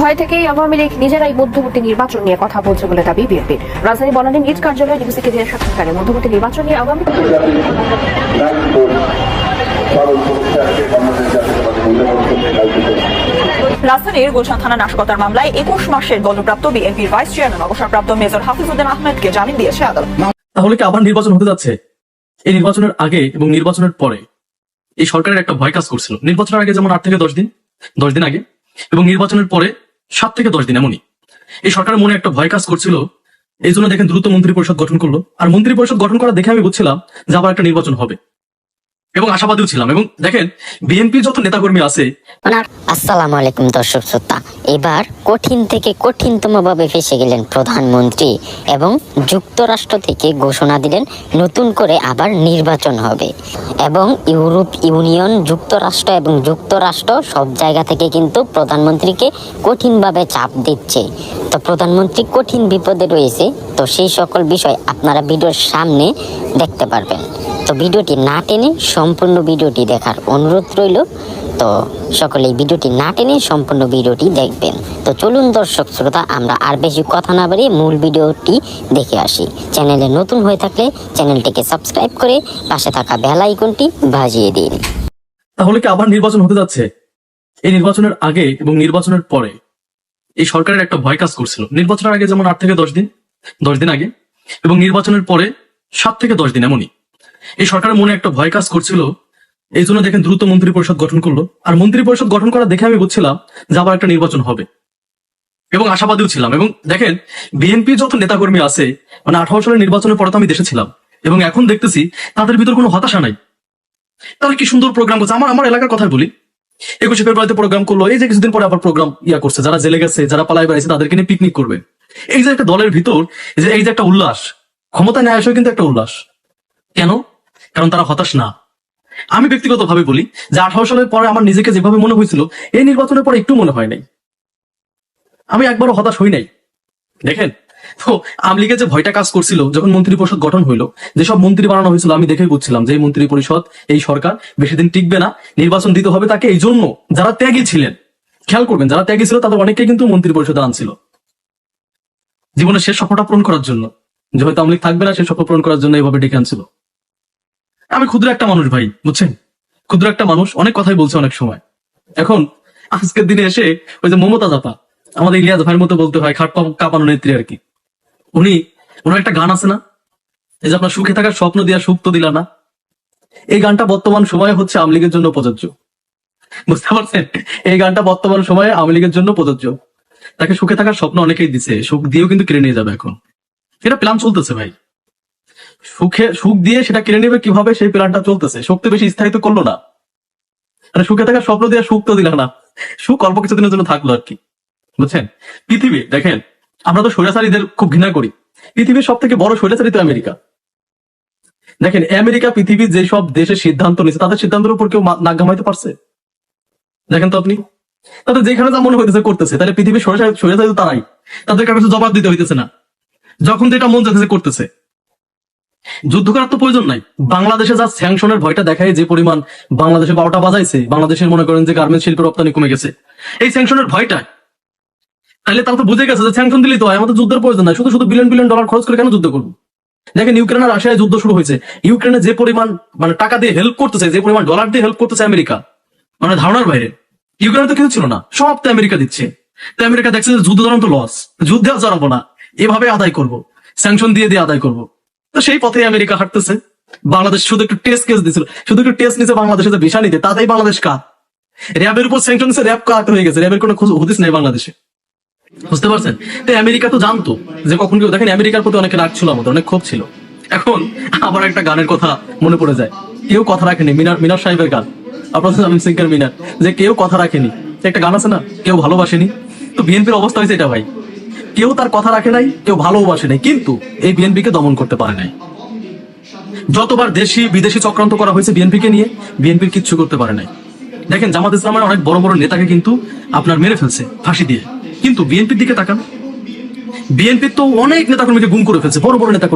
ভয় থেকেই আওয়ামী লীগ নিজেরাই মধ্যবর্তী নির্বাচন নিয়ে কথা বলছে বলে দাবি বিএনপির রাজধানী বনানী নিজ কার্যালয়ে ডিবিসিকে দিয়ে সাক্ষাৎকারে মধ্যবর্তী নির্বাচন নিয়ে আওয়ামী রাজধানীর গুলশান থানা নাশকতার মামলায় একুশ মাসের দণ্ডপ্রাপ্ত বিএনপির ভাইস চেয়ারম্যান, অবসরপ্রাপ্ত মেজর হাফিজউদ্দিন আহমেদকে জামিন দিয়েছে আদালত। তাহলে কি আবার নির্বাচন হতে যাচ্ছে? এই নির্বাচনের আগে এবং নির্বাচনের পরে এই সরকারের একটা ভয় কাজ করছিল। নির্বাচনের আগে যেমন আট থেকে দশ দিন দশ দিন আগে এবং নির্বাচনের পরে সাত থেকে দশ দিন এমনই। এই সরকারের মনে একটা ভয় কাজ করছিল, এই জন্য দেখেন দ্রুত মন্ত্রী পরিষদ গঠন করল। আর মন্ত্রী পরিষদ গঠন করা দেখে আমি বুঝছিলাম যে আবার একটা নির্বাচন হবে। এবং আশাবাদীও ছিলাম। এবং দেখেন বিএনপি যত নেতাকর্মী আছে আসসালামু আলাইকুম, দর্শক শ্রোতা। এবার কঠিন থেকে কঠিনতম ভাবে ফেসে গেলেন প্রধানমন্ত্রী এবং যুক্তরাষ্ট্র থেকে ঘোষণা দিলেন নতুন করে আবার নির্বাচন হবে। এবং ইউরোপ ইউনিয়ন, যুক্তরাষ্ট্র এবং যুক্তরাষ্ট্র সব জায়গা থেকে কিন্তু প্রধানমন্ত্রীকে কঠিনভাবে চাপ দিচ্ছে। তো প্রধানমন্ত্রী কঠিন বিপদে রয়েছে। তো সেই সকল বিষয় আপনারা ভিডিওর সামনে দেখতে পারবেন। তো ভিডিওটি না টেনে সম্পূর্ণ ভিডিওটি দেখার অনুরোধ রইল। তো সকলে ভিডিওটি না টেনে সম্পূর্ণ ভিডিওটি দেখবেন। তো চলুন দর্শক শ্রোতা, আমরা আর বেশি কথা না বাড়িয়ে মূল ভিডিওটি দেখে আসি। চ্যানেলে নতুন হয়ে থাকলে চ্যানেলটিকে সাবস্ক্রাইব করে পাশে থাকা বেল আইকনটি বাজিয়ে দিন। তাহলে কি আবার নির্বাচন হতে যাচ্ছে? এই নির্বাচনের আগে এবং নির্বাচনের পরে এই সরকারের একটা ভয় কাজ করছিল। নির্বাচনের আগে যেমন আট থেকে দশ দিন দশ দিন আগে, এবং নির্বাচনের পরে সাত থেকে দশ দিন এমনই। এই সরকারের মনে একটা ভয় কাজ করছিল। এই জন্য দেখেন দ্রুত মন্ত্রী পরিষদ গঠন করল। আর মন্ত্রী পরিষদ গঠন করা দেখে আমি বুঝছিলাম যে আবার একটা নির্বাচন হবে। এবং আশাবাদীও ছিলাম। এবং দেখেন বিএনপি যত নেতাকর্মী আছে মানে আঠারো সালের নির্বাচনের পরে তো আমি দেশে ছিলাম। এবং এখন দেখতেছি, তাদের ভিতর কোনো হতাশা নাই। তাহলে কি সুন্দর প্রোগ্রাম করছে? আমার আমার এলাকার কথা বলি। একুশে ফেব্রুয়ারিতে প্রোগ্রাম করল। এই যে কিছুদিন পরে আবার প্রোগ্রাম ইয়া করছে। যারা জেলে গেছে, যারা পালাই বেড়াইছে, তাদেরকে নিয়ে পিকনিক করবে। এই যে একটা দলের ভিতর যে এই যে একটা উল্লাস ক্ষমতা নেয় আসলে কিন্তু একটা উল্লাস। কেন? কারণ তারা হতাশ না। আমি ব্যক্তিগতভাবে বলি যে আঠারো সালের পরে আমার নিজেকে যেভাবে মনে হয়েছিল, এই নির্বাচনের পরে একটু মনে হয় নাই। আমি একবারও হতাশ হই নাই। দেখেন, তো আওয়ামী যে ভয়টা কাজ করছিল, যখন মন্ত্রী পরিষদ গঠন হইল, যেসব মন্ত্রী বানানো হয়েছিল, আমি দেখেই বুঝছিলাম যে এই মন্ত্রী পরিষদ, এই সরকার বেশি দিন টিকবে না, নির্বাচন দিতে হবে তাকে, এই জন্য যারা ত্যাগী ছিলেন। খেয়াল করবেন, যারা ত্যাগী ছিল, তাদের অনেকেই কিন্তু মন্ত্রী পরিষদে আনছিল। জীবনের শেষ স্বপ্নটা পূরণ করার জন্য। যে হয়তো আওয়ামী থাকবে না, সেই স্বপ্ন পূরণ করার জন্য এইভাবে ডেকে আনছিল। আমি ক্ষুদ্র একটা মানুষ ভাই, বুঝছেন? ক্ষুদ্র একটা মানুষ অনেক কথাই বলছে অনেক সময়। এখন, আজকের দিনে এসে ওই যে মমতা জাপা আমাদের ইলিয়াস ভাইয়ের মতো বলতে হয়, খাট কাঁপানো নেত্রী আর কি। উনি, ওনার একটা গান আছে না? এই যে আপনার সুখে থাকার স্বপ্ন দিয়া সুখ তো দিলা না। এই গানটা বর্তমান সময়ে হচ্ছে আওয়ামী লীগের জন্য প্রযোজ্য। বুঝতে পারছেন? এই গানটা বর্তমান সময়ে আওয়ামী লীগের জন্য প্রযোজ্য। তাকে সুখে থাকার স্বপ্ন অনেকেই দিছে, সুখ দিয়েও কিন্তু কেড়ে নিয়ে যাবে এখন। এটা প্ল্যান চলতেছে ভাই। সুখে, সুখ দিয়ে সেটা কেড়ে নেবে কীভাবে সেই প্ল্যানটা চলতেছে? সুখ তো বেশি স্থায়িত্ব করল না। মানে সুখে থাকার স্বপ্ন দিয়ে সুখ তো দিল না। সুখ অল্প কিছুদিনের জন্য থাকল আর কি। বুঝছেন? পৃথিবী, দেখেন, আমরা তো স্বৈরাচারীদের খুব ঘৃণা করি। পৃথিবীর সব থেকে বড় স্বৈরাচারী তো আমেরিকা। দেখেন, আমেরিকা পৃথিবীর যেসব দেশের সিদ্ধান্ত নিচ্ছে তাদের সিদ্ধান্তের উপর কেউ নাক ঘামাইতে পারছে? দেখেন তো আপনি। তাদের যেখানে যা মনে হইতেছে করতেছে, তাহলে পৃথিবীর স্বৈরাচারী তো তারাই। তাদের কাছে জবাব দিতে হইতেছে না। যখন যেটা মন চাইতেছে করতেছে। যুদ্ধ করার তো প্রয়োজন নাই। বাংলাদেশে যা স্যাংশনের ভয়টা দেখায় যে পরিমাণ বাংলাদেশে বারোটা বাজাইছে, বাংলাদেশের মনে করেন যে গার্মেন্টস শিল্পের রপ্তানি কমে গেছে। এই স্যাংশনের ভয়টা তাহলে তারা তো বুঝে গেছে যে স্যাংশন দিলেই তো হয়, আমাদের যুদ্ধের প্রয়োজন নাই, শুধু শুধু বিলিয়ন বিলিয়ন ডলার খরচ করে কেন যুদ্ধ করব? দেখেন ইউক্রেন আর রাশিয়ায় যুদ্ধ শুরু হয়েছে। ইউক্রেনে যে পরিমাণ মানে টাকা দিয়ে হেল্প করতেছে, যে পরিমাণ ডলার দিয়ে হেল্প করতেছে আমেরিকা মানে ধারণার বাইরে, ইউক্রেনে তো কিছু ছিল না, সব তো আমেরিকা দিচ্ছে। তো আমেরিকা দেখছে যে যুদ্ধ ধরন তো লস যুদ্ধে আর জড়াবো না, এভাবে আদায় করব স্যাংশন দিয়ে দিয়ে আদায় করব। তো সেই পথে আমেরিকা হাঁটতেছে। বাংলাদেশ শুধু একটু টেস্ট কেস দিছিল। শুধু একটু টেস্ট নিছে বাংলাদেশে যে ভিসা নিতে তাতেই বাংলাদেশ কাত। র্যাবের উপর স্যাংশন র্যাব কাট হয়ে গেছে। র্যাবের কোনো হদিস নেই বাংলাদেশে। বুঝতে পারছেন? তো আমেরিকা তো জানতো যে কখন কেউ দেখেন, আমেরিকার প্রতি অনেক রাগ ছিল আমাদের, অনেক ক্ষোভ ছিল। এখন আবার একটা গানের কথা মনে পড়ে যায়। কেউ কথা রাখেনি, মিনার মিনার সাহেবের গান। আপনার জানেন সিঙ্গার মিনার। যে কেউ কথা রাখেনি। একটা গান আছে না? কেউ ভালোবাসেনি। তো বিএনপির অবস্থা হয়েছে এটা ভাই। কেউ তার কথা রাখে নাই, কেউ ভালোবাসে নাই, কিন্তু এই বিএনপি কে দমন করতে পারে নাই। যতবার দেশি, বিদেশি চক্রান্ত করা হয়েছে বিএনপি কে নিয়ে বিএনপি কিচ্ছু করতে পারে নাই। দেখেন, জামাত ইসলামের অনেক বড় বড় নেতাকে কিন্তু আপনার মেরে ফেলছে, ফাঁসি দিয়ে। কিন্তু বিএনপির দিকে তাকান। বিএনপির তো অনেক নেতাকর্মীকে গুম করে ফেলছে, বড় বড় নেতা